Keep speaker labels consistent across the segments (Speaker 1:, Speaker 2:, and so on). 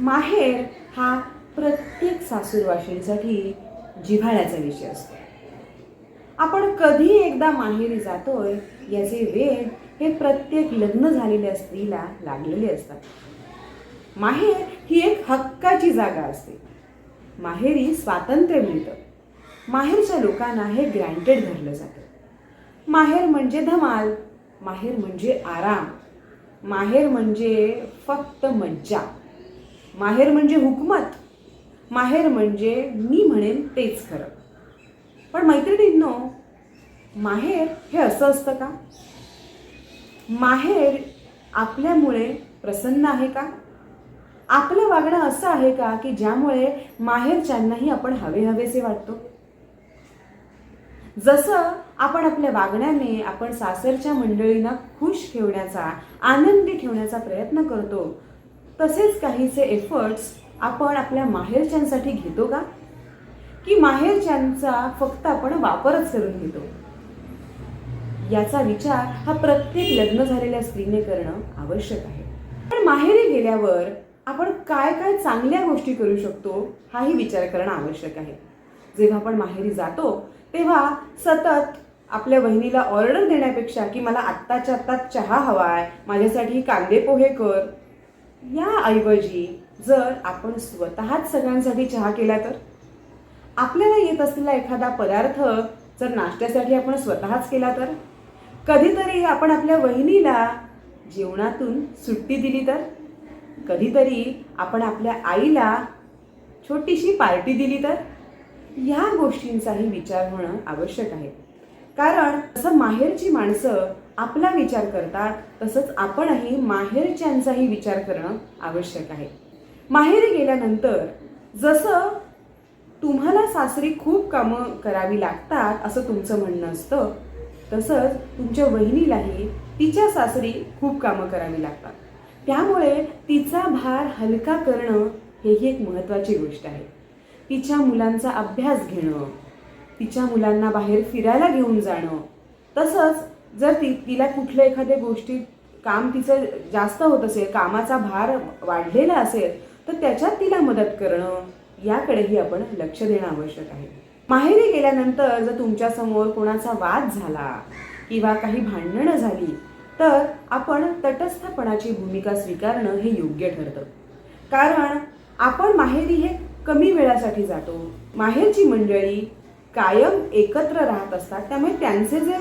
Speaker 1: माहेर हा प्रत्येक सासूरवाशींसाठी जिव्हाळ्याचा विषय असतो. आपण कधी एकदा माहेरी जातोय याचे वेळ हे प्रत्येक लग्न झालेल्या स्त्रीला लागलेले असतात. माहेर ही एक हक्काची जागा असते. माहेरी स्वातंत्र्य मिळतं. माहेरच्या लोकांना हे ग्रँटेड धरलं जातं. माहेर म्हणजे धमाल माहेर म्हणजे आराम माहेर म्हणजे फक्त मज्जा. माहेर म्हणजे हुकमत माहेर म्हणजे मी म्हणेन तेच खरं. पण मैत्रिणींनो माहेर हे असं असतं का? माहेर आपल्यामुळे प्रसन्न आहे का? आपलं वागणं असं आहे का की ज्यामुळे माहेरच्यांनाही आपण हवे हवेसे वाटतो? जसं आपण आपल्या वागण्याने आपण सासरच्या मंडळींना खुश ठेवण्याचा आनंदी ठेवण्याचा प्रयत्न करतो तसेच काहीचे एफर्ट्स आपण आपल्या माहेरच्यांसाठी घेतो का? की माहेरच्यांचा फक्त आपण वापरच करून घेतो? याचा विचार हा प्रत्येक लग्न झालेल्या स्त्रीने करणं आवश्यक आहे. पण माहेरी गेल्यावर आपण काय काय चांगल्या गोष्टी करू शकतो हाही विचार करणं आवश्यक आहे. जेव्हा आपण माहेरी जातो तेव्हा सतत आपल्या बहिणीला ऑर्डर देण्यापेक्षा की मला आत्ताच्या आत्ता चहा हवा आहे माझ्यासाठी कांदे पोहे कर या ऐवजी जर आपण स्वतःच सगळ्यांसाठी चहा केला तर? आपल्याला येत असलेला एखादा पदार्थ जर नाश्त्यासाठी आपण स्वतःच केला तर? कधीतरी आपण आपल्या वहिनीला जेवणातून सुट्टी दिली तर? कधीतरी आपण आपल्या आईला छोटीशी पार्टी दिली तर? ह्या गोष्टींचाही विचार होणं आवश्यक आहे. कारण जसं माहेरची माणसं आपला विचार करतात तसंच आपणही माहेरच्यांचाही विचार करणं आवश्यक आहे. माहेरी गेल्यानंतर जसं तुम्हाला सासरी खूप कामं करावी लागतात असं तुमचं म्हणणं असतं तसंच तुमच्या वहिनीलाही तिच्या सासरी खूप कामं करावी लागतात. त्यामुळे तिचा भार हलका करणं हेही एक महत्त्वाची गोष्ट आहे. तिच्या मुलांचा अभ्यास घेणं तिच्या मुलांना बाहेर फिरायला घेऊन जाणं तसंच जर ती तिला कुठल्या एखाद्या गोष्टीत काम तिचं जास्त होत असेल कामाचा भार वाढलेला असेल तर त्याच्यात तिला मदत करणं याकडेही आपण लक्ष देणं आवश्यक आहे. माहेरी गेल्यानंतर जर तुमच्यासमोर कोणाचा वाद झाला किंवा काही भांडणं झाली तर आपण तटस्थपणाची भूमिका स्वीकारणं हे योग्य ठरतं. कारण आपण माहेरी हे कमी वेळासाठी जातो. माहेरची मंडळी कायम एकत्र राहत असतात त्यामुळे त्यांचे जे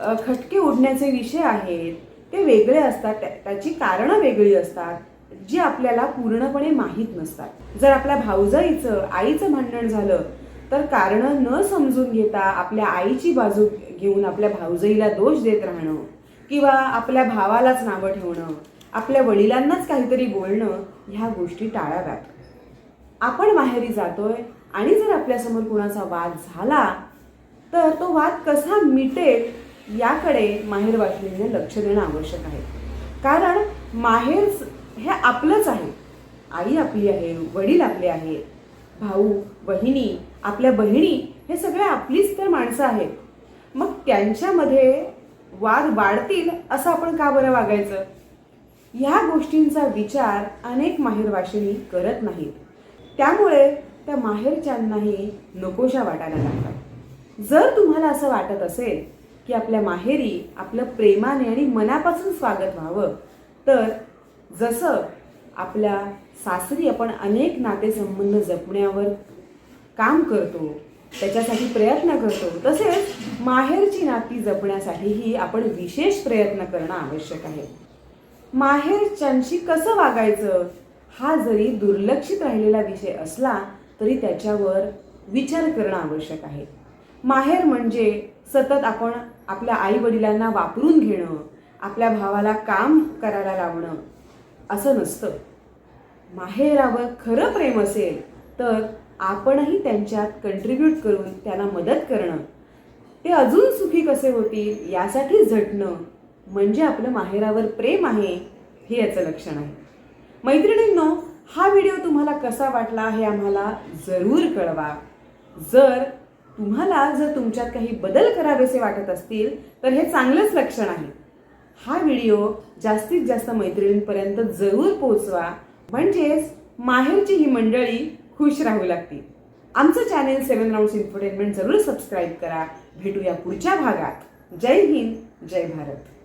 Speaker 1: खटके उडण्याचे विषय आहेत ते वेगळे असतात त्या- त्याची कारणं वेगळी असतात जी आपल्याला पूर्णपणे माहीत नसतात. जर आपल्या भाऊजाईचं आईचं भांडण झालं तर कारणं न समजून घेता आपल्या आईची बाजू घेऊन आपल्या भाऊजाईला दोष देत राहणं किंवा आपल्या भावालाच नावं ठेवणं आपल्या वडिलांनाच काहीतरी बोलणं ह्या गोष्टी टाळाव्यात. आपण माहेरी जातोय आणि जर आपल्यासमोर कुणाचा वाद झाला तर तो वाद कसा मिटेल याकडे माहेर वाटणीने लक्ष देणं आवश्यक आहे. कारण माहेर हे आपलंच आहे. आई आपली आहे वडील आपले आहेत भाऊ बहिणी आपल्या बहिणी हे सगळे आपलीच तर माणसं आहेत. मग त्यांच्यामध्ये वाद वाढतील असं आपण का बरं वागायचं? ह्या गोष्टींचा विचार अनेक माहेरवाशिनी करत नाहीत. त्यामुळे त्या माहेरच्यांनाही नकोशा वाटायला लागतात. जर तुम्हाला असं वाटत असेल की आपल्या माहेरी आपलं प्रेमाने आणि मनापासून स्वागत व्हावं. तर जसं आपल्या सासरी आपण अनेक नातेसंबंध जपण्यावर काम करतो त्याच्यासाठी प्रयत्न करतो तसेच माहेरची नाती जपण्यासाठीही आपण विशेष प्रयत्न करणं आवश्यक आहे. माहेरच्यांशी कसं वागायचं हा जरी दुर्लक्षित राहिलेला विषय असला तरी त्याच्यावर विचार करणं आवश्यक आहे. माहेर म्हणजे सतत आपण आपल्या आई वडिलांना वापरून घेणं आपल्या भावाला काम करायला लावणं असं नसतं. माहेरावर खरं प्रेम असेल तर आपणही त्यांच्यात कंट्रीब्यूट करून त्यांना मदत करणं. ते अजून सुखी कसे होतील यासाठी झटणं म्हणजे आपलं माहेरावर प्रेम आहे हे याचं लक्षण आहे. मैत्रिणींनो हा व्हिडिओ तुम्हाला कसा वाटला हे आम्हाला जरूर कळवा. जर तुम्हाला जर तुमच्यात काही बदल करावेसे वाटत असतील तर हे चांगलंच लक्षण आहे. हा व्हिडिओ जास्तीत जास्त मैत्रिणींपर्यंत जरूर पोहोचवा. म्हणजेच माहेरची ही मंडळी खुश राहू लागतील. आमचं चॅनेल सेवन राऊंड इन्फोटेनमेंट जरूर सबस्क्राईब करा. भेटूया पुढच्या भागात. जय हिंद जय भारत.